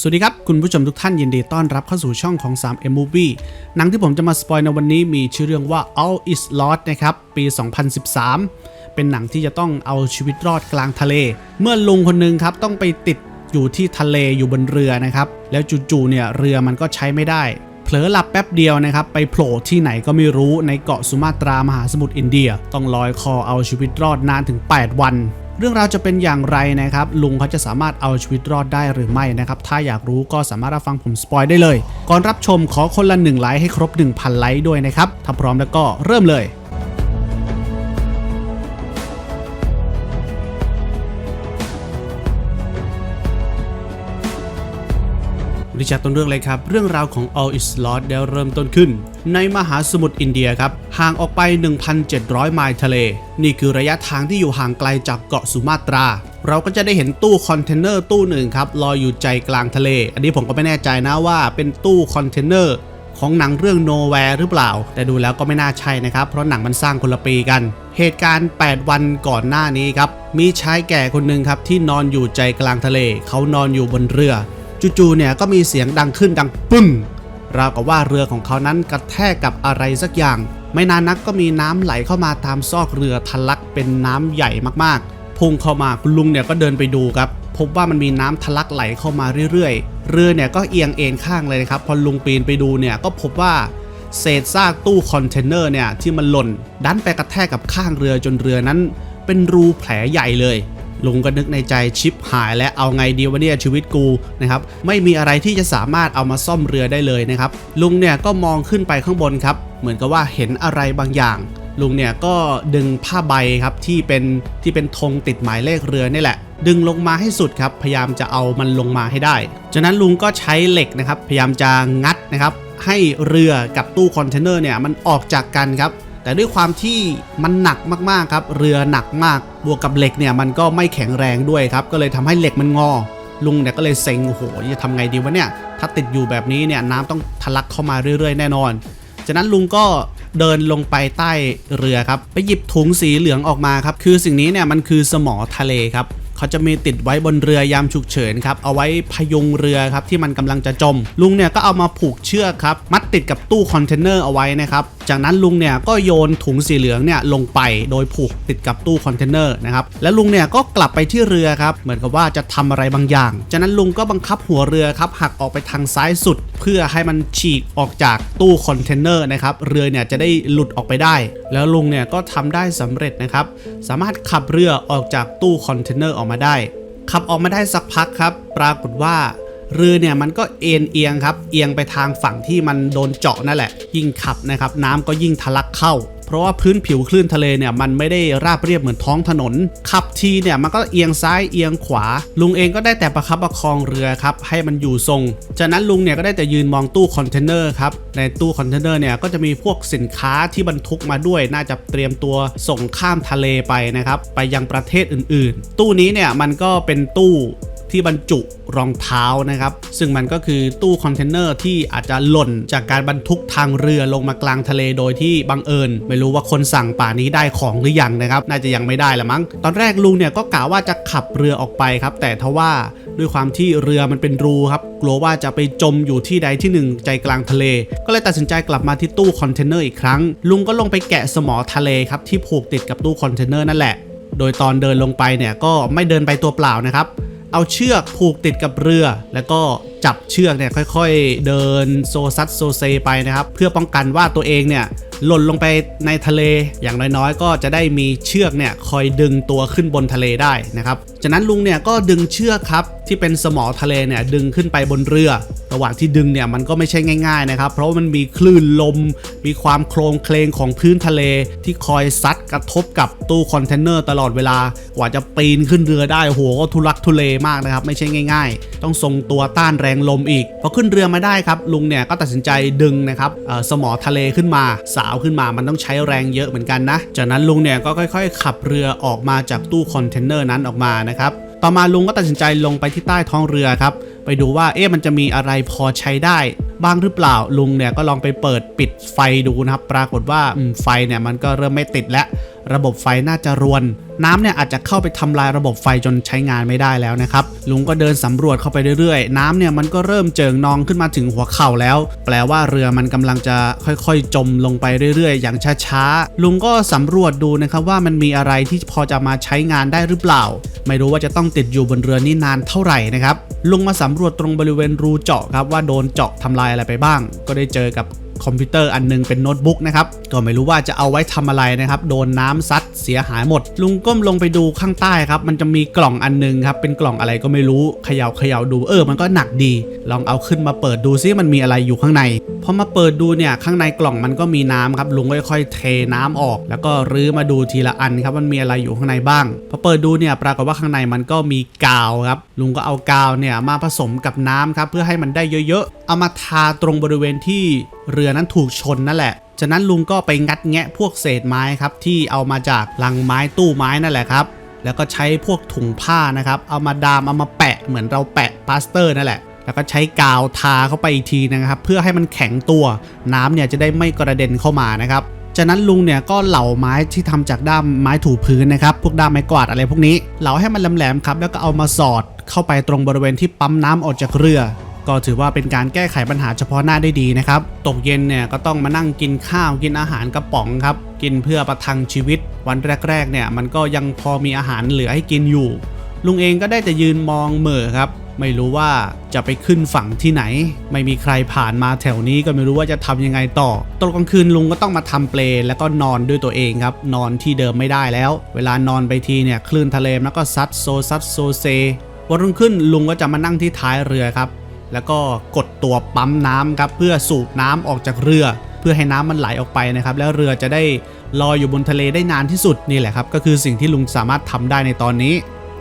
สวัสดีครับ คุณผู้ชมทุกท่านยินดีต้อนรับเข้าสู่ช่องของ 3M Movie หนังที่ผมจะมาสปอยในวันนี้มีชื่อเรื่องว่า All Is Lost นะครับ ปี 2013 เป็นหนังที่จะต้องเอาชีวิตรอดกลางทะเล เมื่อลุงคนหนึงครับ ต้องไปติดอยู่ที่ทะเลอยู่บนเรือนะครับ แล้วจู่ๆเนี่ยเรือมันก็ใช้ไม่ได้ เผลอหลับแป๊บเดียวนะครับ ไปโผล่ที่ไหนก็ไม่รู้ในเกาะสุมาตรามหาสมุทรอินเดีย ต้องลอยคอเอาชีวิตรอดนานถึง 8 วัน เรื่องราวจะเป็นอย่างไรนะครับ ลุงเขาจะสามารถเอาชีวิตรอดได้หรือไม่นะครับ ถ้าอยากรู้ก็สามารถรับฟังผมสปอยได้เลย ก่อนรับชมขอคนละหนึ่งไลค์ให้ครบ 1,000 ไลค์ด้วยนะครับถ้าพร้อมแล้วก็เริ่มเลย ริชาต้นเรื่องเลยครับ เรื่องราวของ All Is Lost ได้เริ่มต้นขึ้น ในมหาสมุทรอินเดียครับ ห่างออกไป 1,700 ไมล์ทะเล นี่คือระยะทางที่อยู่ห่างไกลจากเกาะสุมาตรา เราก็จะได้เห็นตู้คอนเทนเนอร์ตู้หนึ่งครับลอยอยู่ใจกลางทะเล อันนี้ผมก็ไม่แน่ใจนะว่าเป็นตู้คอนเทนเนอร์ของหนังเรื่อง Nowhere หรือเปล่า แต่ดูแล้วก็ไม่น่าใช่นะครับ เพราะหนังมันสร้างคนละปีกัน เหตุการณ์ 8 วันก่อนหน้านี้ครับ มีชายแก่คนหนึ่งครับที่นอนอยู่ใจกลางทะเล เขานอนอยู่บนเรือ จู่ๆเนี่ยก็มีเสียงดังขึ้นดังปึ้งราวกับว่าเรือของเขานั้นกระแทกกับอะไรสักอย่าง ไม่นานนักก็มีน้ำไหลเข้ามาตามซอกเรือทะลักเป็นน้ำใหญ่มากๆ พุ่งเข้ามาคุณลุงเนี่ยก็เดินไปดูครับ พบว่ามันมีน้ำทะลักไหลเข้ามาเรื่อยๆ เรือเนี่ยก็เอียงเอ็นข้างเลยนะครับ พอลุงปีนไปดูเนี่ยก็พบว่าเศษซากตู้คอนเทนเนอร์เนี่ยที่มันหล่น ดันไปกระแทกกับข้างเรือจนเรือนั้น เป็นรูแผลใหญ่เลย ลุงก็นึกในใจชิปหายและเอาไงดีวะเนี่ยชีวิตกูนะครับไม่มีอะไรที่จะสามารถเอามาซ่อมเรือได้เลยนะครับลุงเนี่ยก็มองขึ้นไปข้างบนครับเหมือนกับว่าเห็นอะไรบางอย่างลุงเนี่ยก็ดึงผ้าใบครับที่เป็นที่เป็นธงติดหมายเลขเรือนี่แหละ ดึงลงมาให้สุดครับพยายามจะเอามันลงมาให้ได้ จากนั้นลุงก็ใช้เหล็กนะครับ พยายามจะงัดนะครับ ให้เรือกับตู้คอนเทนเนอร์เนี่ยมันออกจากกันครับ แต่ด้วยความที่มันหนักมากๆครับ เรือหนักมาก บวกกับเหล็กเนี่ยมันก็ไม่แข็งแรงด้วยครับ ก็เลยทำให้เหล็กมันงอ ลุงเนี่ยก็เลยเซ็งโอ้โหจะทำไงดีวะเนี่ย ถ้าติดอยู่แบบนี้เนี่ยน้ำต้องทะลักเข้ามาเรื่อย ๆ แน่นอนจากนั้นลุงก็เดินลงไปใต้เรือครับ ไปหยิบถุงสีเหลืองออกมาครับ คือสิ่งนี้เนี่ยมันคือสมอทะเลครับเขาจะมีติดไว้บนเรือยามฉุกเฉินครับ เอาไว้พยุงเรือครับที่มันกำลังจะจม ลุงเนี่ยก็เอามาผูกเชือกครับ มัดติดกับตู้คอนเทนเนอร์เอาไว้นะครับ จากนั้นลุงเนี่ยก็โยนถุงสีเหลืองเนี่ยลงไปโดยผูกติดกับตู้คอนเทนเนอร์นะครับแล้วลุงเนี่ยก็กลับไปที่เรือครับเหมือนกับว่าจะทำอะไรบางอย่าง จากนั้นลุงก็บังคับหัวเรือครับหักออกไปทางซ้ายสุด เพื่อให้มันฉีกออกจากตู้คอนเทนเนอร์นะครับเรือเนี่ยจะได้หลุดออกไปได้ แล้วลุงเนี่ยก็ทำได้สำเร็จนะครับสามารถขับเรือออกจากตู้คอนเทนเนอร์ออกมาได้ขับออกมาได้สักพักครับ ปรากฏว่า เรือเนี่ยมันก็เอ็นเอียงครับ เอียงไปทางฝั่งที่มันโดนเจาะนั่นแหละ ยิ่งขับนะครับน้ำก็ยิ่งทะลักเข้า เพราะว่าพื้นผิวคลื่นทะเลเนี่ยมันไม่ได้ราบเรียบเหมือนท้องถนน ขับทีเนี่ยมันก็เอียงซ้ายเอียงขวา ลุงเองก็ได้แต่ประคับประคองเรือครับให้มันอยู่ทรง จากนั้นลุงเนี่ยก็ได้แต่ยืนมองตู้คอนเทนเนอร์ครับ ในตู้คอนเทนเนอร์เนี่ยก็จะมีพวกสินค้าที่บรรทุกมาด้วย น่าจะเตรียมตัวส่งข้ามทะเลไปนะครับไปยังประเทศอื่น ๆ ตู้นี้เนี่ยมันก็เป็นตู้ ที่บรรจุรองเท้านะครับ ซึ่งมันก็คือตู้คอนเทนเนอร์ที่อาจจะหล่นจากการบรรทุกทางเรือลงมากลางทะเลโดยที่บังเอิญ ไม่รู้ว่าคนสั่งป่านี้ได้ของหรือยังนะครับ น่าจะยังไม่ได้ละมั้ง ตอนแรกลุงเนี่ยก็กะว่าจะขับเรือออกไปครับ แต่ทว่าด้วยความที่เรือมันเป็นรูครับ กลัวว่าจะไปจมอยู่ที่ใดที่หนึ่งใจกลางทะเล ก็เลยตัดสินใจกลับมาที่ตู้คอนเทนเนอร์อีกครั้ง ลุงก็ลงไปแกะสมอทะเลครับที่ผูกติดกับตู้คอนเทนเนอร์นั่นแหละ โดยตอนเดินลงไปเนี่ยก็ไม่เดินไปตัวเปล่านะครับ เอาเชือกผูกติดกับเรือ แล้วก็ จับเชือกเนี่ยค่อยๆ เดินโซซัดโซเซไปนะครับ เพื่อป้องกันว่าตัวเองเนี่ยหล่นลงไปในทะเลอย่างน้อยๆ ก็จะได้มีเชือกเนี่ยคอยดึงตัวขึ้นบนทะเลได้นะครับจากนั้นลุงเนี่ยก็ดึงเชือกครับที่เป็นสมอทะเลเนี่ยดึงขึ้นไปบนเรือ ระหว่างที่ดึงเนี่ยมันก็ไม่ใช่ง่ายๆนะครับ เพราะว่ามันมีคลื่นลม มีความโคลงเคลงของพื้นทะเลที่คอยซัดกระทบกับตู้คอนเทนเนอร์ตลอดเวลากว่าจะปีนขึ้นเรือได้โหก็ทุลักทุเลมากนะครับ ไม่ใช่ง่าย ๆ ต้องทรงตัวต้านแรงลมอีกพอขึ้นเรือมาได้ครับลุงเนี่ยก็ตัดสินใจดึงนะครับสมอทะเลขึ้นมา สาวขึ้นมามันต้องใช้แรงเยอะเหมือนกันนะ จากนั้นลุงเนี่ยก็ค่อย ๆ ขับเรือออกมาจากตู้คอนเทนเนอร์นั้นออกมานะครับ ต่อมาลุงก็ตัดสินใจลงไปที่ใต้ท้องเรือครับ ไปดูว่าเอ๊ะมันจะมีอะไรพอใช้ได้บ้างหรือเปล่าลุงเนี่ยก็ลองไปเปิดปิดไฟดูนะครับ ปรากฏว่าไฟเนี่ยมันก็เริ่มไม่ติดแล้วระบบไฟน่าจะรวน น้ำเนี่ยอาจจะเข้าไปทำลายระบบไฟจนใช้งานไม่ได้แล้วนะครับ ลุงก็เดินสำรวจเข้าไปเรื่อยๆ น้ำเนี่ยมันก็เริ่มเจิ่งนองขึ้นมาถึงหัวเข่าแล้ว แปลว่าเรือมันกำลังจะค่อยๆ จมลงไปเรื่อยๆ อย่างช้าๆ ลุงก็สำรวจดูนะครับว่ามันมีอะไรที่พอจะมาใช้งานได้หรือเปล่า ไม่รู้ว่าจะต้องติดอยู่บนเรือนี่นานเท่าไหร่นะครับลุงมาสำรวจตรงบริเวณรูเจาะครับว่าโดนเจาะทำลายอะไรไปบ้าง ก็ได้เจอกับ คอมพิวเตอร์อันหนึงเป็นโน้ตบุ๊กนะครับก็ไม่รู้ว่าจะเอาไว้ทำอะไรนะครับ โดนน้ำซัดเสียหายหมด ลุงก้มลงไปดูข้างใต้ครับ มันจะมีกล่องอันหนึงครับ เป็นกล่องอะไรก็ไม่รู้เขย่าเขย่าดูเออ มันก็หนักดี ลองเอาขึ้นมาเปิดดูซิมันมีอะไรอยู่ข้างในพอมาเปิดดูเนี่ยข้างในกล่องมันก็มีน้ำครับลุงค่อยๆเทน้ำออก แล้วก็รื้อมาดูทีละอันครับมันมีอะไรอยู่ข้างในบ้างพอเปิดดูเนี่ยปรากฏว่าข้างในมันก็มีกาวครับลุงก็เอากาวเนี่ยมาผสมกับน้ำครับเพื่อให้มันได้เยอะๆเอามาทาตรงบริเวณที่ เรือนั้นถูกชนนั่นแหละ จากนั้นลุงก็ไปงัดแงะพวกเศษไม้ครับที่เอามาจากลังไม้ตู้ไม้นั่นแหละครับ แล้วก็ใช้พวกถุงผ้านะครับ เอามาดามเอามาแปะเหมือนเราแปะพลาสเตอร์นั่นแหละ แล้วก็ใช้กาวทาเข้าไปอีกทีนะครับ เพื่อให้มันแข็งตัว น้ำเนี่ยจะได้ไม่กระเด็นเข้ามานะครับจากนั้นลุงเนี่ยก็เหลาไม้ที่ทำจากด้ามไม้ถูพื้นนะครับ พวกด้ามไม้กวาดอะไรพวกนี้ เหลาให้มันแหลมๆครับ แล้วก็เอามาสอดเข้าไปตรงบริเวณที่ปั๊มน้ำออกจากเรือ ก็ถือว่าเป็นการแก้ไขปัญหาเฉพาะหน้าได้ดีนะครับ ตกเย็นเนี่ยก็ต้องมานั่งกินข้าวกินอาหารกระป๋องครับ กินเพื่อประทังชีวิต วันแรกๆเนี่ยมันก็ยังพอมีอาหารเหลือให้กินอยู่ ลุงเองก็ได้แต่ยืนมองเหม่อครับ ไม่รู้ว่าจะไปขึ้นฝั่งที่ไหน ไม่มีใครผ่านมาแถวนี้ก็ไม่รู้ว่าจะทำยังไงต่อตอนกลางคืนลุงก็ต้องมาทำเปลแล้วก็นอนด้วยตัวเองครับ นอนที่เดิมไม่ได้แล้ว เวลานอนไปทีเนี่ยคลื่นทะเลแล้วก็ซัดโซซัดโซเซวันรุ่งขึ้นลุงก็จะมานั่งที่ท้ายเรือครับ แล้วก็กดตัวปั๊มน้ำครับเพื่อสูบน้ำออกจากเรือ เพื่อให้น้ำมันไหลออกไปนะครับ แล้วเรือจะได้ลอยอยู่บนทะเลได้นานที่สุดนี่แหละครับ ก็คือสิ่งที่ลุงสามารถทำได้ในตอนนี้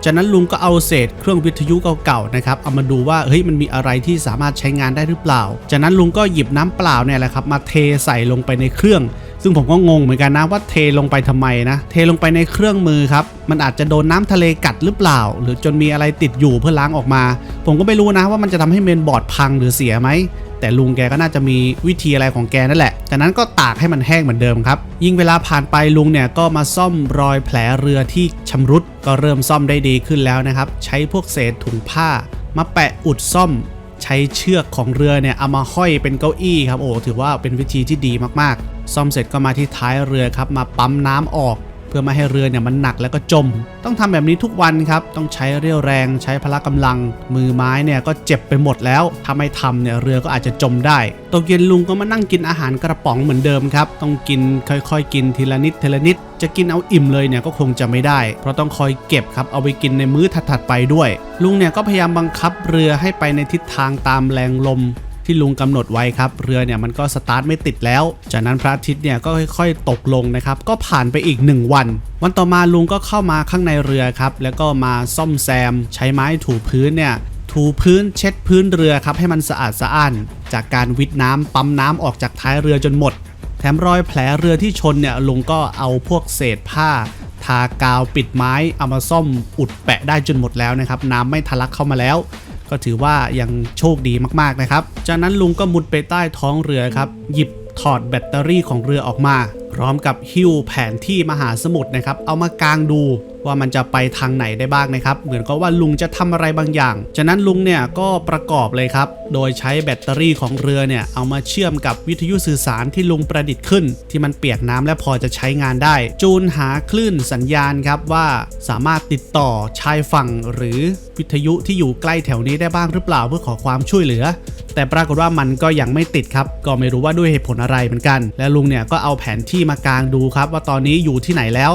จากนั้นลุงก็เอาเศษเครื่องวิทยุเก่าๆนะครับเอามาดูว่าเฮ้ยมันมีอะไรที่สามารถใช้งานได้หรือเปล่า จากนั้นลุงก็หยิบน้ำเปล่าเนี่ยแหละครับมาเทใส่ลงไปในเครื่อง ซึ่งผมก็งงเหมือนกันนะว่าเทลงไปทำไมนะ เทลงไปในเครื่องมือครับ มันอาจจะโดนน้ำทะเลกัดหรือเปล่า หรือจนมีอะไรติดอยู่เพื่อล้างออกมา ผมก็ไม่รู้นะว่ามันจะทำให้เมนบอร์ดพังหรือเสียไหมแต่ลุงแกก็น่าจะมีวิธีอะไรของแกนั่นแหละ จากนั้นก็ตากให้มันแห้งเหมือนเดิมครับ ยิ่งเวลาผ่านไปลุงเนี่ยก็มาซ่อมรอยแผลเรือที่ชำรุดก็เริ่มซ่อมได้ดีขึ้นแล้วนะครับ ใช้พวกเศษถุงผ้ามาแปะอุดซ่อม ใช้เชือกของเรือเนี่ยเอามาห้อยเป็นเก้าอี้ครับโอ้ถือว่าเป็นวิธีที่ดีมากๆ ซ่อมเสร็จก็มาที่ท้ายเรือครับมาปั๊มน้ำออก พื่อไม่ให้เรือเนี่ยมันหนักแล้วก็จม ต้องทำแบบนี้ทุกวันครับ ต้องใช้เรี่ยวแรงใช้พละกำลัง มือไม้เนี่ยก็เจ็บไปหมดแล้วถ้าไม่ทำเนี่ยเรือก็อาจจะจมได้ตกเย็นลุงก็มานั่งกินอาหารกระป๋องเหมือนเดิมครับต้องกินค่อยๆ กินทีละนิดทีละนิด จะกินเอาอิ่มเลยเนี่ยก็คงจะไม่ได้ เพราะต้องคอยเก็บครับเอาไปกินในมื้อถัดๆไปด้วย ลุงเนี่ยก็พยายามบังคับเรือให้ไปในทิศทางตามแรงลม ที่ลุงกำหนดไว้ครับ เรือเนี่ยมันก็สตาร์ทไม่ติดแล้ว จากนั้นพระอาทิตย์เนี่ยก็ค่อยๆ ตกลงนะครับ ก็ผ่านไปอีก 1 วัน วันต่อมาลุงก็เข้ามาข้างในเรือครับ แล้วก็มาซ่อมแซม ใช้ไม้ถูพื้นเนี่ยถูพื้นเช็ดพื้นเรือครับให้มันสะอาดสะอ้าน จากการวิดน้ำปั๊มน้ำออกจากท้ายเรือจนหมด แถมรอยแผลเรือที่ชนเนี่ยลุงก็เอาพวกเศษผ้าทากาวปิดไม้เอามาซ่อมอุดแปะได้จนหมดแล้วนะครับน้ำไม่ทะลักเข้ามาแล้ว ก็ถือว่ายังโชคดีมากๆนะครับ จากนั้นลุงก็มุดไปใต้ท้องเรือครับ หยิบถอดแบตเตอรี่ของเรือออกมา พร้อมกับหิ้วแผนที่มหาสมุทรนะครับ เอามากางดู ว่ามันจะไปทางไหนได้บ้างนะครับ เหมือนกับว่าลุงจะทำอะไรบางอย่าง จากนั้นลุงเนี่ยก็ประกอบเลยครับ โดยใช้แบตเตอรี่ของเรือเนี่ยเอามาเชื่อมกับวิทยุสื่อสารที่ลุงประดิษฐ์ขึ้น ที่มันเปียกน้ำและพอจะใช้งานได้ จูนหาคลื่นสัญญาณครับว่าสามารถติดต่อชายฝั่งหรือวิทยุที่อยู่ใกล้แถวนี้ได้บ้างหรือเปล่าเพื่อขอความช่วยเหลือ แต่ปรากฏว่ามันก็ยังไม่ติดครับ ก็ไม่รู้ว่าด้วยเหตุผลอะไรเหมือนกัน และลุงเนี่ยก็เอาแผนที่มากางดูครับ ว่าตอนนี้อยู่ที่ไหนแล้ว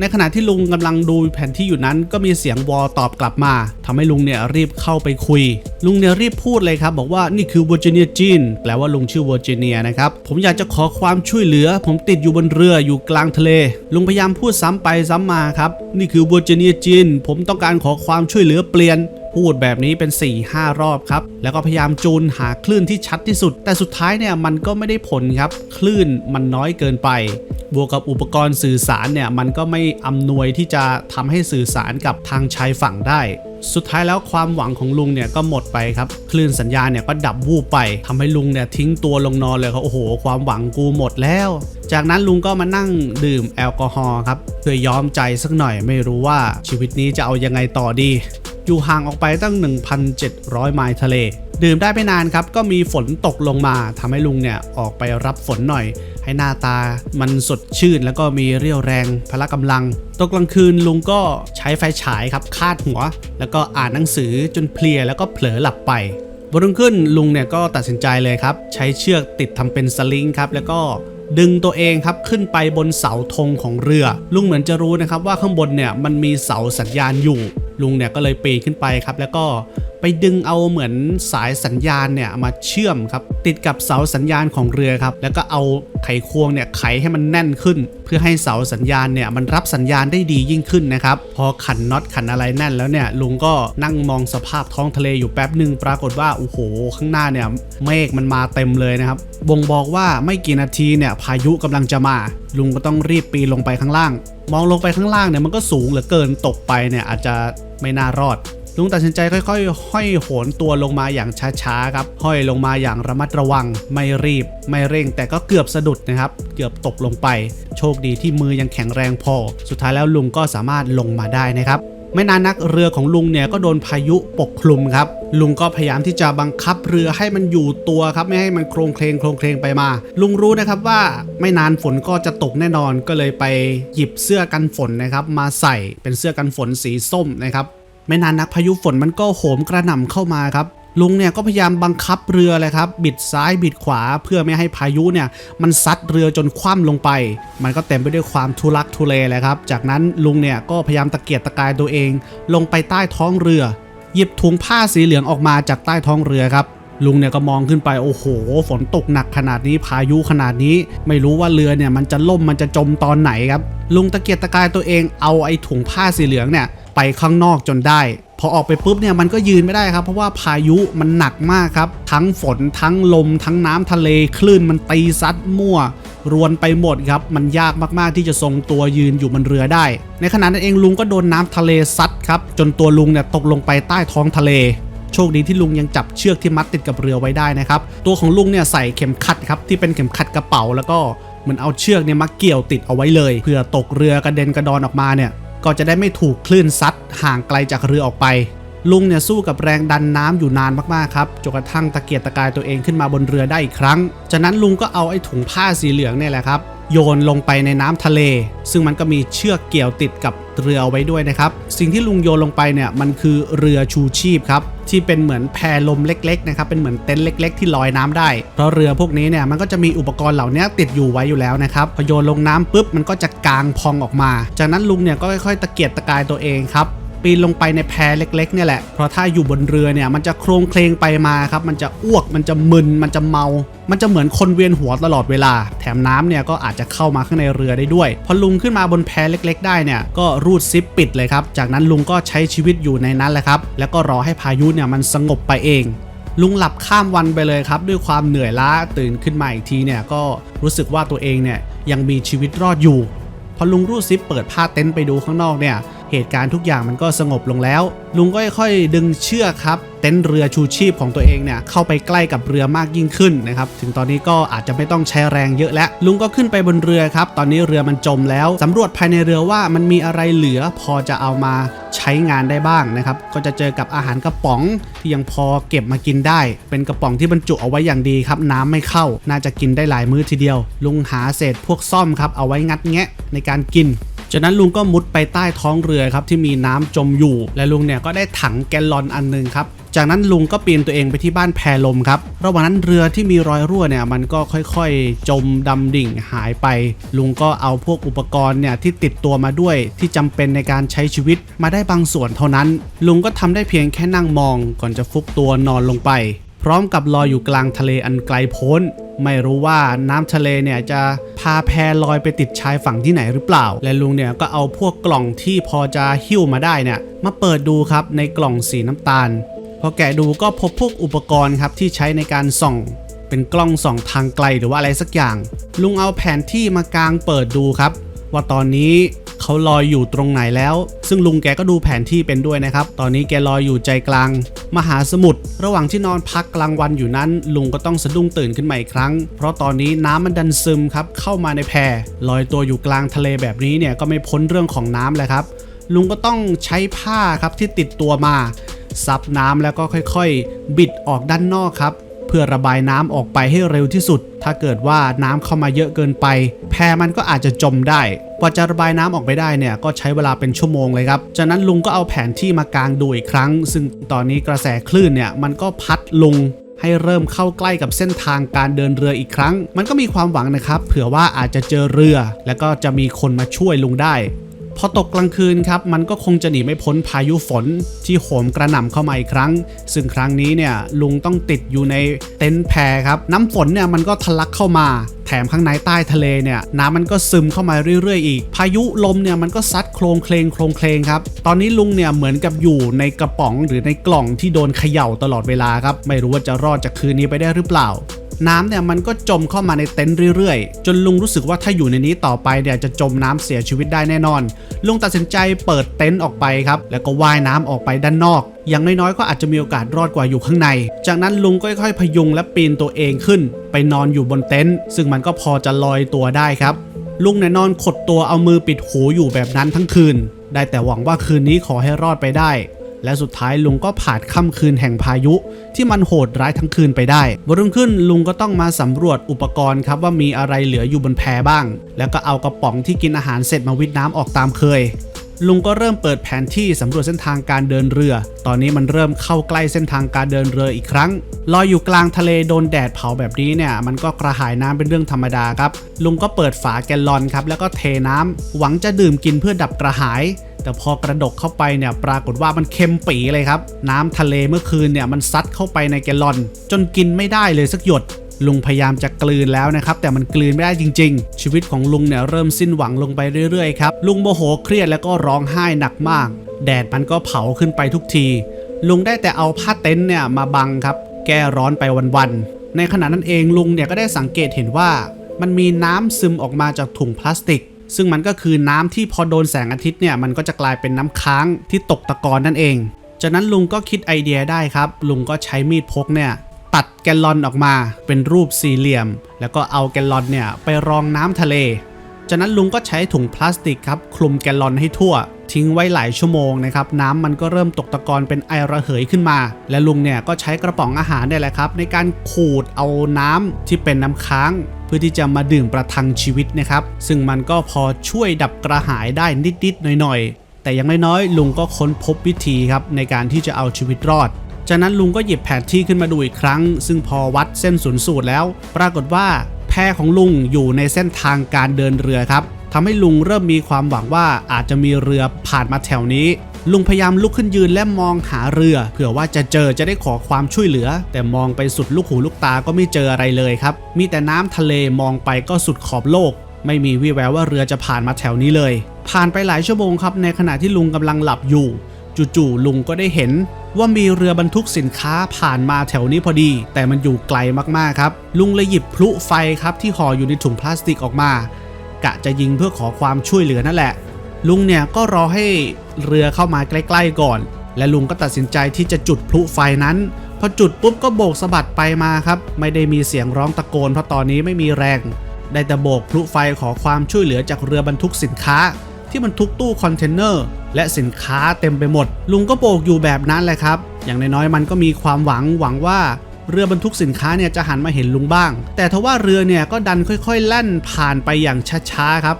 ในขณะที่ลุงกำลังดูแผนที่อยู่นั้น ก็มีเสียงวอลตอบกลับมาทำให้ลุงเนี่ยรีบเข้าไปคุย ลุงเนี่ยรีบพูดเลยครับ บอกว่านี่คือเวอร์จิเนียจีนแปลว่าลุงชื่อเวอร์จิเนียนะครับผมอยากจะขอความช่วยเหลือ ผมติดอยู่บนเรืออยู่กลางทะเล ลุงพยายามพูดซ้ำไปซ้ำมาครับนี่คือเวอร์จิเนียจีนผมต้องการขอความช่วยเหลือเปลี่ยน พูดแบบนี้เป็น 4-5 รอบครับ แล้วก็พยายามจูนหาคลื่นที่ชัดที่สุด แต่สุดท้ายเนี่ยมันก็ไม่ได้ผลครับ คลื่นมันน้อยเกินไปบวกกับอุปกรณ์สื่อสารเนี่ยมันก็ไม่อำนวยที่จะทำให้สื่อสารกับทางชายฝั่งได้ สุดท้ายแล้วความหวังของลุงเนี่ยก็หมดไปครับ คลื่นสัญญาณเนี่ยก็ดับวูบไปทำให้ลุงเนี่ยทิ้งตัวลงนอนเลยครับโอ้โห ความหวังกูหมดแล้ว จากนั้นลุงก็มานั่งดื่มแอลกอฮอล์ครับเพื่อย้อมใจสักหน่อยไม่รู้ว่าชีวิตนี้จะเอายังไงต่อดี อยู่ห่างออกไปตั้ง 1,700 ไมล์ทะเล ดื่มได้ไม่นานครับ ก็มีฝนตกลงมาทำให้ลุงเนี่ยออกไปรับฝนหน่อย ให้หน้าตามันสดชื่นแล้วก็มีเรี่ยวแรงพละกำลัง ตกกลางคืนลุงก็ใช้ไฟฉายครับคาดหัว แล้วก็อ่านหนังสือจนเพลียแล้วก็เผลอหลับไปบนรุ่งขึ้นลุงเนี่ยก็ตัดสินใจเลยครับ ใช้เชือกติดทำเป็นสลิงครับ แล้วก็ดึงตัวเองครับขึ้นไปบนเสาธงของเรือ ลุงเหมือนจะรู้นะครับว่าข้างบนเนี่ยมันมีเสาสัญญาณอยู่ ลุงเนี่ยก็เลยปีนขึ้นไปครับ แล้วก็ไปดึงเอาเหมือนสายสัญญาณเนี่ยมาเชื่อมครับติดกับเสาสัญญาณของเรือครับแล้วก็เอาไขควงเนี่ยไขให้มันแน่นขึ้น เพื่อให้เสาสัญญาณเนี่ยมันรับสัญญาณได้ดียิ่งขึ้นนะครับพอขันน็อตขันอะไรแน่นแล้วเนี่ยลุงก็นั่งมองสภาพท้องทะเลอยู่แป๊บหนึ่งปรากฏว่าโอ้โห ข้างหน้าเนี่ยเมฆมันมาเต็มเลยนะครับบ่งบอกว่าไม่กี่นาทีเนี่ยพายุกำลังจะมา ลุงก็ต้องรีบปีนลงไปข้างล่าง มองลงไปข้างล่างเนี่ยมันก็สูงเหลือเกินตกไปเนี่ยอาจจะไม่น่ารอด ลุงตัดสินใจค่อยๆห้อยโหนตัวลงมาอย่างช้าๆครับห้อยลงมาอย่างระมัดระวัง ไม่รีบ ไม่เร่ง แต่ก็เกือบสะดุดนะครับ เกือบตกลงไป โชคดีที่มือยังแข็งแรงพอ สุดท้ายแล้วลุงก็สามารถลงมาได้นะครับไม่นานนักเรือของลุงเนี่ยก็โดนพายุปกคลุมครับ ลุงก็พยายามที่จะบังคับเรือให้มันอยู่ตัวครับ ไม่ให้มันโครงเคลงโครงเคลงไปมา ลุงรู้นะครับว่าไม่นานฝนก็จะตกแน่นอนก็เลยไปหยิบเสื้อกันฝนนะครับ มาใส่เป็นเสื้อกันฝนสีส้มนะครับ ไม่นานนักพายุฝนมันก็โหมกระหน่ำเข้ามาครับลุงเนี่ยก็พยายามบังคับเรือเลยครับ บิดซ้ายบิดขวาเพื่อไม่ให้พายุเนี่ยมันซัดเรือจนคว่ำลงไป มันก็เต็มไปด้วยความทุลักทุเลเลยครับ จากนั้นลุงเนี่ยก็พยายามตะเกียกตะกายตัวเอง ลงไปใต้ท้องเรือ หยิบถุงผ้าสีเหลืองออกมาจากใต้ท้องเรือครับลุงเนี่ยก็มองขึ้นไปโอ้โห ฝนตกหนักขนาดนี้พายุขนาดนี้ ไม่รู้ว่าเรือเนี่ยมันจะล่มมันจะจมตอนไหนครับลุงตะเกียกตะกายตัวเองเอาไอ้ถุงผ้าสีเหลืองเนี่ย ไปข้างนอกจนได้ พอออกไปปุ๊บเนี่ยมันก็ยืนไม่ได้ครับ เพราะว่าพายุมันหนักมากครับ ทั้งฝนทั้งลม ทั้งน้ำทะเลคลื่นมันตีซัดมั่ว รวนไปหมดครับ มันยากมากๆที่จะทรงตัวยืนอยู่บนเรือได้ ในขณะนั้นเองลุงก็โดนน้ำทะเลซัดครับ จนตัวลุงเนี่ยตกลงไปใต้ท้องทะเลโชคดีที่ลุงยังจับเชือกที่มัดติดกับเรือไว้ได้นะครับ ตัวของลุงเนี่ยใส่เข็มขัดครับที่เป็นเข็มขัดกระเป๋าแล้วก็เหมือนเอาเชือกเนี่ยมาเกี่ยวติดเอาไว้เลยเพื่อตกเรือกระเด็นกระดอนออกมาเนี่ย ก็จะได้ไม่ถูกคลื่นซัดห่างไกลจากเรือออกไป ลุงเนี่ยสู้กับแรงดันน้ำอยู่นานมากๆครับจนกระทั่งตะเกียกตะกายตัวเองขึ้นมาบนเรือได้อีกครั้ง จากนั้นลุงก็เอาไอ้ถุงผ้าสีเหลืองเนี่ยแหละครับ โยนลงไปในน้ำทะเล ซึ่งมันก็มีเชือกเกี่ยวติดกับเรือเอาไว้ด้วยนะครับ สิ่งที่ลุงโยนลงไปเนี่ยมันคือเรือชูชีพครับที่เป็นเหมือนแพลมเล็กๆนะครับเป็นเหมือนเต็นท์เล็ก ๆ ที่ลอยน้ำได้ เพราะเรือพวกนี้เนี่ยมันก็จะมีอุปกรณ์เหล่านี้ติดอยู่ไว้อยู่แล้วนะครับพอโยนลงน้ำปุ๊บมันก็จะกางพองออกมา จากนั้นลุงเนี่ยก็ค่อยๆตะเกียกตะกายตัวเองครับ ปีนลงไปในแพเล็กๆเนี่ยแหละ เพราะถ้าอยู่บนเรือเนี่ยมันจะโครงเคลงไปมาครับ มันจะอ้วก มันจะมึน มันจะเมา มันจะเหมือนคนเวียนหัวตลอดเวลา แถมน้ำเนี่ยก็อาจจะเข้ามาข้างในเรือได้ด้วย พอลุงขึ้นมาบนแพเล็ก ๆ ได้เนี่ย ก็รูดซิปปิดเลยครับ จากนั้นลุงก็ใช้ชีวิตอยู่ในนั้นแหละครับ แล้วก็รอให้พายุเนี่ยมันสงบไปเองลุงหลับข้ามวันไปเลยครับ ด้วยความเหนื่อยล้าตื่นขึ้นมาอีกทีเนี่ยก็รู้สึกว่าตัวเองเนี่ยยังมีชีวิตรอดอยู่ พอลุงรูดซิปเปิดผ้าเต็นท์ไปดูข้างนอกเนี่ย เหตุการณ์ทุกอย่างมันก็สงบลงแล้ว ลุงก็ค่อยๆดึงเชือกครับ เต็นท์เรือชูชีพของตัวเองเนี่ยเข้าไปใกล้กับเรือมากยิ่งขึ้นนะครับ ถึงตอนนี้ก็อาจจะไม่ต้องใช้แรงเยอะแล้วลุงก็ขึ้นไปบนเรือครับ ตอนนี้เรือมันจมแล้วสำรวจภายในเรือว่ามันมีอะไรเหลือพอจะเอามาใช้งานได้บ้างนะครับ ก็จะเจอกับอาหารกระป๋องที่ยังพอเก็บมากินได้ เป็นกระป๋องที่บรรจุเอาไว้อย่างดีครับ น้ำไม่เข้า น่าจะกินได้หลายมื้อทีเดียว ลุงหาเศษพวกซ่อมครับเอาไว้งัดแงะในการกิน จากนั้นลุงก็มุดไปใต้ท้องเรือครับที่มีน้ำจมอยู่ และลุงเนี่ยก็ได้ถังแกลลอนอันหนึงครับจากนั้นลุงก็ปีนตัวเองไปที่บ้านแพลมครับ ระหว่างนั้นเรือที่มีรอยรั่วเนี่ยมันก็ค่อยๆ จมดำดิ่งหายไป ลุงก็เอาพวกอุปกรณ์เนี่ยที่ติดตัวมาด้วยที่จำเป็นในการใช้ชีวิตมาได้บางส่วนเท่านั้น ลุงก็ทำได้เพียงแค่นั่งมองก่อนจะฟุบตัวนอนลงไป ร้อมกับลอยอยู่กลางทะเลอันไกลโพ้น ไม่รู้ว่าน้ำทะเลเนี่ยจะพาแพลอยไปติดชายฝั่งที่ไหนหรือเปล่า และลุงเนี่ยก็เอาพวกกล่องที่พอจะหิ้วมาได้เนี่ยมาเปิดดูครับในกล่องสีน้ำตาล พอแกะดูก็พบพวกอุปกรณ์ครับที่ใช้ในการส่องเป็นกล้องส่องทางไกลหรือว่าอะไรสักอย่าง ลุงเอาแผนที่มากางเปิดดูครับ ว่าตอนนี้เขาลอยอยู่ตรงไหนแล้ว ซึ่งลุงแกก็ดูแผนที่เป็นด้วยนะครับ ตอนนี้แกลอยอยู่ใจกลาง มหาสมุทร ระหว่างที่นอนพักกลางวันอยู่นั้น ลุงก็ต้องสะดุ้งตื่นขึ้นมาอีกครั้ง เพราะตอนนี้น้ำมันดันซึมครับ เข้ามาในแพลอยตัวอยู่กลางทะเลแบบนี้เนี่ยก็ไม่พ้นเรื่องของน้ำแหละครับ ลุงก็ต้องใช้ผ้าครับที่ติดตัวมา ซับน้ำแล้วก็ค่อยๆ บิดออกด้านนอกครับ เพื่อระบายน้ำออกไปให้เร็วที่สุด ถ้าเกิดว่าน้ำเข้ามาเยอะเกินไป แพมันก็อาจจะจมได้กว่าจะระบายน้ำออกไปได้เนี่ยก็ใช้เวลาเป็นชั่วโมงเลยครับ จากนั้นลุงก็เอาแผนที่มากางดูอีกครั้ง ซึ่งตอนนี้กระแสคลื่นเนี่ยมันก็พัดลุงให้เริ่มเข้าใกล้กับเส้นทางการเดินเรืออีกครั้ง มันก็มีความหวังนะครับ เผื่อว่าอาจจะเจอเรือ แล้วก็จะมีคนมาช่วยลุงได้ พอตกกลางคืนครับมันก็คงจะหนีไม่พ้นพายุฝนที่โหมกระหน่ำเข้ามาอีกครั้ง ซึ่งครั้งนี้เนี่ยลุงต้องติดอยู่ในเต็นท์แพรครับน้ำฝนเนี่ยมันก็ทะลักเข้ามา แถมข้างในใต้ทะเลเนี่ยน้ำมันก็ซึมเข้ามาเรื่อย ๆ อีก พายุลมเนี่ยมันก็ซัดโคลงเคลงโคลงเคลงครับตอนนี้ลุงเนี่ยเหมือนกับอยู่ในกระป๋องหรือในกล่องที่โดนเขย่าตลอดเวลาครับไม่รู้ว่าจะรอดจากคืนนี้ไปได้หรือเปล่า น้ำเนี่ยมันก็จมเข้ามาในเต็นท์เรื่อยๆ จนลุงรู้สึกว่าถ้าอยู่ในนี้ต่อไปเนี่ยจะจมน้ำเสียชีวิตได้แน่นอน ลุงตัดสินใจเปิดเต็นท์ออกไปครับแล้วก็ว่ายน้ำออกไปด้านนอก อย่างน้อยๆก็อาจจะมีโอกาสรอดกว่าอยู่ข้างใน จากนั้นลุงก็ค่อยๆพยุงและปีนตัวเองขึ้น ไปนอนอยู่บนเต็นท์ซึ่งมันก็พอจะลอยตัวได้ครับ ลุงเนี่ยนอนขดตัวเอามือปิดหูอยู่แบบนั้นทั้งคืน ได้แต่หวังว่าคืนนี้ขอให้รอดไปได้ และสุดท้ายลุงก็ผ่านค่ำคืนแห่งพายุ ที่มันโหดร้ายทั้งคืนไปได้วันรุ่งขึ้นลุงก็ต้องมาสำรวจอุปกรณ์ครับว่ามีอะไรเหลืออยู่บนแพบ้าง แล้วก็เอากระป๋องที่กินอาหารเสร็จมาวิทน้ำออกตามเคยลุงก็เริ่มเปิดแผนที่สำรวจเส้นทางการเดินเรือ ตอนนี้มันเริ่มเข้าใกล้เส้นทางการเดินเรืออีกครั้ง ลอยอยู่กลางทะเลโดนแดดเผาแบบนี้เนี่ย มันก็กระหายน้ำเป็นเรื่องธรรมดาครับ ลุงก็เปิดฝาแกลลอนครับ แล้วก็เทน้ำหวังจะดื่มกินเพื่อดับกระหาย แต่พอกระดกเข้าไปเนี่ยปรากฏว่ามันเค็มปีเลยครับ น้ำทะเลเมื่อคืนเนี่ยมันซัดเข้าไปในแกลลอน จนกินไม่ได้เลยสักหยดลุงพยายามจะกลืนแล้วนะครับ แต่มันกลืนไม่ได้จริง ๆ ชีวิตของลุงเนี่ยเริ่มสิ้นหวังลงไปเรื่อยๆครับลุงโมโหเครียดแล้วก็ร้องไห้หนักมาก แดดมันก็เผาขึ้นไปทุกที ลุงได้แต่เอาผ้าเต็นท์เนี่ยมาบังครับ แก้ร้อนไปวันๆในขณะนั้นเองลุงเนี่ยก็ได้สังเกตเห็นว่า มันมีน้ำซึมออกมาจากถุงพลาสติก ซึ่งมันก็คือน้ำที่พอโดนแสงอาทิตย์เนี่ยมันก็จะกลายเป็นน้ำค้างที่ตกตะกอนนั่นเอง จากนั้นลุงก็คิดไอเดียได้ครับ ลุงก็ใช้มีดพกเนี่ยตัดแกลลอนออกมาเป็นรูปสี่เหลี่ยม แล้วก็เอาแกลลอนเนี่ยไปรองน้ำทะเล จากนั้นลุงก็ใช้ถุงพลาสติกครับคลุมแกลลอนให้ทั่ว ทิ้งไว้หลายชั่วโมงนะครับน้ำมันก็เริ่มตกตะกอนเป็นไอระเหยขึ้นมา และลุงเนี่ยก็ใช้กระป๋องอาหารเนี่ยแหละครับในการขูดเอาน้ำที่เป็นน้ำค้าง เพื่อที่จะมาดื่มประทังชีวิตนะครับ ซึ่งมันก็พอช่วยดับกระหายได้นิดๆหน่อยๆ แต่อย่างน้อยๆลุงก็ค้นพบวิธีครับในการที่จะเอาชีวิตรอด จากนั้นลุงก็หยิบแผนที่ขึ้นมาดูอีกครั้ง ซึ่งพอวัดเส้นศูนย์สูตรแล้ว ปรากฏว่าแพของลุงอยู่ในเส้นทางการเดินเรือครับทำให้ลุงเริ่มมีความหวังว่าอาจจะมีเรือผ่านมาแถวนี้ลุงพยายามลุกขึ้นยืนและมองหาเรือ เผื่อว่าจะเจอจะได้ขอความช่วยเหลือ แต่มองไปสุดลูกหูลูกตาก็ไม่เจออะไรเลยครับ มีแต่น้ำทะเลมองไปก็สุดขอบโลก ไม่มีวี่แววว่าเรือจะผ่านมาแถวนี้เลย ผ่านไปหลายชั่วโมงครับ ในขณะที่ลุงกำลังหลับอยู่ จู่ๆลุงก็ได้เห็นว่ามีเรือบรรทุกสินค้าผ่านมาแถวนี้พอดี แต่มันอยู่ไกลมากๆครับ ลุงเลยหยิบพลุไฟครับที่ห่ออยู่ในถุงพลาสติกออกมา กะจะยิงเพื่อขอความช่วยเหลือนั่นแหละ ลุงเนี่ยก็รอให้เรือเข้ามาใกล้ ๆก่อน และลุงก็ตัดสินใจที่จะจุดพลุไฟนั้นพอจุดปุ๊บก็โบกสะบัดไปมาครับ ไม่ได้มีเสียงร้องตะโกนเพราะตอนนี้ไม่มีแรง ได้แต่โบกพลุไฟขอความช่วยเหลือจากเรือบรรทุกสินค้า ที่มันทุกตู้คอนเทนเนอร์และสินค้าเต็มไปหมด ลุงก็โบกอยู่แบบนั้นแหละครับ อย่างน้อยๆมันก็มีความหวังหวังว่าเรือบรรทุกสินค้าเนี่ยจะหันมาเห็นลุงบ้าง แต่ทว่าเรือเนี่ยก็ดันค่อยๆแล่นผ่านไปอย่างช้าๆครับ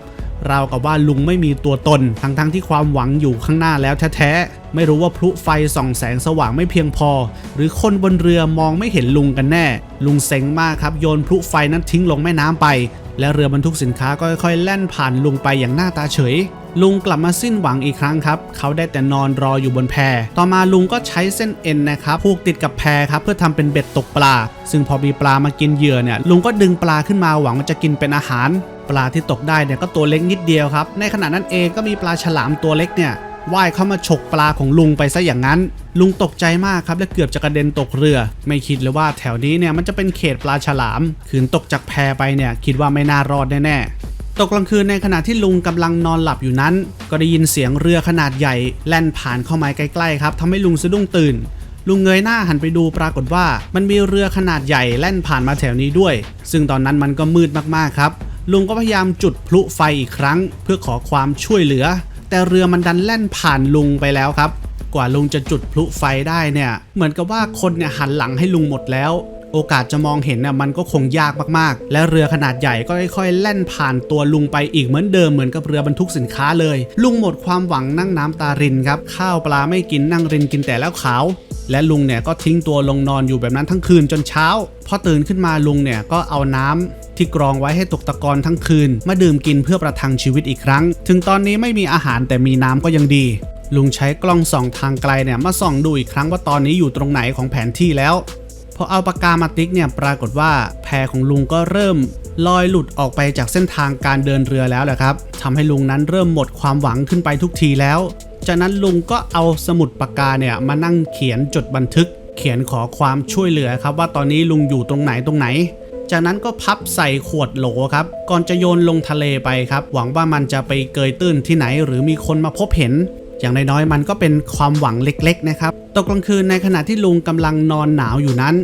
ราวกับว่าลุงไม่มีตัวตน ทั้งๆที่ความหวังอยู่ข้างหน้าแล้วแท้ๆ ไม่รู้ว่าพลุไฟส่องแสงสว่างไม่เพียงพอ หรือคนบนเรือมองไม่เห็นลุงกันแน่ ลุงเซ็งมากครับ โยนพลุไฟนั้นทิ้งลงแม่น้ำไป และเรือบรรทุกสินค้าก็ค่อยๆ แล่นผ่านลุงไปอย่างหน้าตาเฉย ลุงกลับมาสิ้นหวังอีกครั้งครับ เขาได้แต่นอนรออยู่บนแพ ต่อมาลุงก็ใช้เส้นเอ็นนะครับผูกติดกับแพครับเพื่อทำเป็นเบ็ดตกปลา ซึ่งพอมีปลามากินเหยื่อเนี่ยลุงก็ดึงปลาขึ้นมาหวังว่าจะกินเป็นอาหาร ปลาที่ตกได้เนี่ยก็ตัวเล็กนิดเดียวครับ ในขณะนั้นเองก็มีปลาฉลามตัวเล็กเนี่ยว่ายเข้ามาฉกปลาของลุงไปซะอย่างนั้น ลุงตกใจมากครับและเกือบจะกระเด็นตกเรือ ไม่คิดเลยว่าแถวนี้เนี่ยมันจะเป็นเขตปลาฉลาม ขืนตกจากแพไปเนี่ยคิดว่าไม่น่ารอดแน่ๆตกกลางคืนในขณะที่ลุงกำลังนอนหลับอยู่นั้น ก็ได้ยินเสียงเรือขนาดใหญ่ แล่นผ่านเข้ามาใกล้ๆครับทำให้ลุงสะดุ้งตื่น ลุงเงยหน้าหันไปดูปรากฏว่า มันมีเรือขนาดใหญ่แล่นผ่านมาแถวนี้ด้วย ซึ่งตอนนั้นมันก็มืดมากๆครับ ลุงก็พยายามจุดพลุไฟอีกครั้ง เพื่อขอความช่วยเหลือ แต่เรือมันดันแล่นผ่านลุงไปแล้วครับ กว่าลุงจะจุดพลุไฟได้เนี่ย เหมือนกับว่าคนเนี่ยหันหลังให้ลุงหมดแล้วโอกาสจะมองเห็นเนี่ยมันก็คงยากมากๆ และเรือขนาดใหญ่ก็ค่อยๆแล่นผ่านตัวลุงไปอีกเหมือนเดิมเหมือนกับเรือบรรทุกสินค้าเลย ลุงหมดความหวังนั่งน้ำตารินครับ ข้าวปลาไม่กินนั่งรินกินแต่แล้วขาว และลุงเนี่ยก็ทิ้งตัวลงนอนอยู่แบบนั้นทั้งคืนจนเช้า พอตื่นขึ้นมาลุงเนี่ยก็เอาน้ำที่กรองไว้ให้ตกตะกอนทั้งคืน มาดื่มกินเพื่อประทังชีวิตอีกครั้ง ถึงตอนนี้ไม่มีอาหารแต่มีน้ำก็ยังดี ลุงใช้กล้องส่องทางไกลเนี่ยมาส่องดูอีกครั้งว่าตอนนี้อยู่ตรงไหนของแผนที่แล้ว พอเอาปากกามาติ๊กเนี่ยปรากฏว่าแพของลุงก็เริ่มลอยหลุดออกไปจากเส้นทางการเดินเรือแล้วแหละครับทำให้ลุงนั้นเริ่มหมดความหวังขึ้นไปทุกทีแล้ว จากนั้นลุงก็เอาสมุดปากกาเนี่ยมานั่งเขียนจดบันทึก เขียนขอความช่วยเหลือครับ ว่าตอนนี้ลุงอยู่ตรงไหนตรงไหน จากนั้นก็พับใส่ขวดโหลครับ ก่อนจะโยนลงทะเลไปครับ หวังว่ามันจะไปเกยตื้นที่ไหนหรือมีคนมาพบเห็น อย่างน้อยๆมันก็เป็นความหวังเล็กๆนะครับตกกลางคืนในขณะที่ลุงกำลังนอนหนาวอยู่นั้น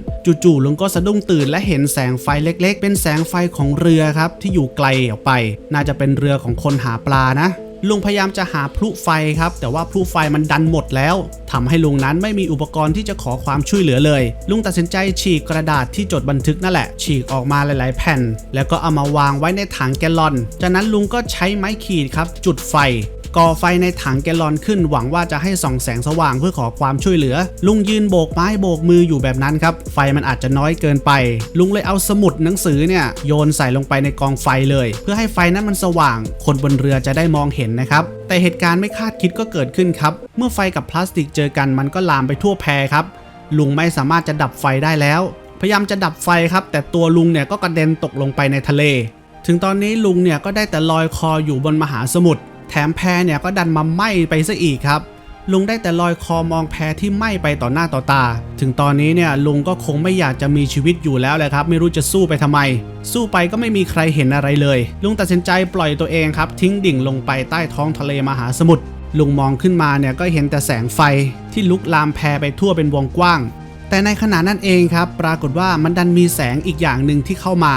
จู่ๆลุงก็สะดุ้งตื่นและเห็นแสงไฟเล็ก ๆ เป็นแสงไฟของเรือครับที่อยู่ไกลออกไป น่าจะเป็นเรือของคนหาปลานะลุงพยายามจะหาพลุไฟครับ แต่ว่าพลุไฟมันดันหมดแล้วทำให้ลุงนั้นไม่มีอุปกรณ์ที่จะขอความช่วยเหลือเลย ลุงตัดสินใจฉีกกระดาษที่จดบันทึกนั่นแหละ ฉีกออกมาหลาย ๆ แผ่น แล้วก็เอามาวางไว้ในถังแกลลอน จากนั้นลุงก็ใช้ไม้ขีดครับ จุดไฟ ก่อไฟในถังแกลลอนขึ้น หวังว่าจะให้ส่องแสงสว่างเพื่อขอความช่วยเหลือ ลุงยืนโบกไม้โบกมืออยู่แบบนั้นครับไฟมันอาจจะน้อยเกินไป ลุงเลยเอาสมุดหนังสือเนี่ยโยนใส่ลงไปในกองไฟเลย เพื่อให้ไฟนั้นมันสว่าง คนบนเรือจะได้มองเห็นนะครับแต่เหตุการณ์ไม่คาดคิดก็เกิดขึ้นครับ เมื่อไฟกับพลาสติกเจอกันมันก็ลามไปทั่วแพครับ ลุงไม่สามารถจะดับไฟได้แล้ว พยายามจะดับไฟครับ แต่ตัวลุงเนี่ยก็กระเด็นตกลงไปในทะเล ถึงตอนนี้ลุงเนี่ยก็ได้แต่ลอยคออยู่บนมหาสมุทร แถมแพเนี่ยก็ดันมาไหม้ไปซะอีกครับ ลุงได้แต่ลอยคอมองแพที่ไหม้ไปต่อหน้าต่อตา ถึงตอนนี้เนี่ยลุงก็คงไม่อยากจะมีชีวิตอยู่แล้วแหละครับ ไม่รู้จะสู้ไปทำไม สู้ไปก็ไม่มีใครเห็นอะไรเลย ลุงตัดสินใจปล่อยตัวเองครับ ทิ้งดิ่งลงไปใต้ท้องทะเลมหาสมุทรลุงมองขึ้นมาเนี่ยก็เห็นแต่แสงไฟที่ลุกลามแพไปทั่วเป็นวงกว้าง แต่ในขณะนั้นเองครับ ปรากฏว่ามันดันมีแสงอีกอย่างหนึ่งที่เข้ามา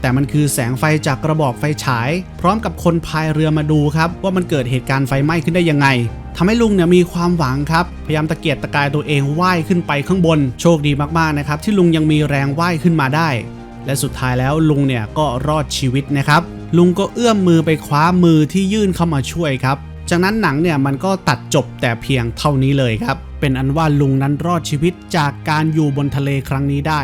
แต่มันคือแสงไฟจากกระบอกไฟฉาย พร้อมกับคนพายเรือมาดูครับว่ามันเกิดเหตุการณ์ไฟไหม้ขึ้นได้ยังไงทำให้ลุงเนี่ยมีความหวังครับ พยายามตะเกียกตะกายตัวเองว่ายขึ้นไปข้างบน โชคดีมากๆนะครับที่ลุงยังมีแรงว่ายขึ้นมาได้ และสุดท้ายแล้วลุงเนี่ยก็รอดชีวิตนะครับ ลุงก็เอื้อมมือไปคว้ามือที่ยื่นเข้ามาช่วยครับ จากนั้นหนังเนี่ยมันก็ตัดจบแต่เพียงเท่านี้เลยครับ เป็นอันว่าลุงนั้นรอดชีวิตจากการอยู่บนทะเลครั้งนี้ได้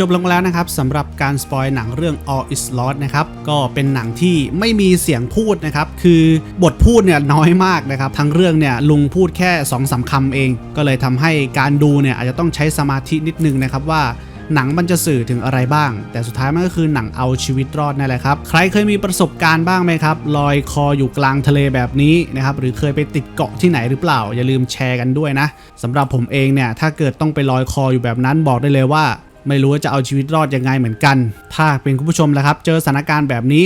จบลงแล้วนะครับสำหรับการสปอยหนังเรื่อง All Is Lost นะครับก็เป็นหนังที่ไม่มีเสียงพูดนะครับคือบทพูดเนี่ยน้อยมากนะครับทั้งเรื่องเนี่ยลุงพูดแค่2อสาคำเอง ก็เลยทำให้การดูเนี่ยอาจจะต้องใช้สมาธินิดนึงนะครับว่าหนังมันจะสื่อถึงอะไรบ้าง แต่สุดท้ายมันก็คือหนังเอาชีวิตรอดนั่นแหละครับ ใครเคยมีประสบการณ์บ้างไหมครับ ลอยคออยู่กลางทะเลแบบนี้นะครับ หรือเคยไปติดเกาะที่ไหนหรือเปล่า อย่าลืมแชร์กันด้วยนะสำหรับผมเองเนี่ย ถ้าเกิดต้องไปลอยคออยู่แบบนั้นบอกได้เลยว่า ไม่รู้ว่าจะเอาชีวิตรอดยังไงเหมือนกัน ถ้าเป็นคุณผู้ชมแล้วครับ เจอสถานการณ์แบบนี้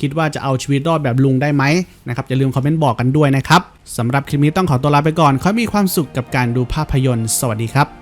คิดว่าจะเอาชีวิตรอดแบบลุงได้ไหมนะครับอย่าลืมคอมเมนต์บอกกันด้วยนะครับสำหรับคลิปนี้ต้องขอตัวลาไปก่อนขอมีความสุขกับการดูภาพยนตร์ สวัสดีครับ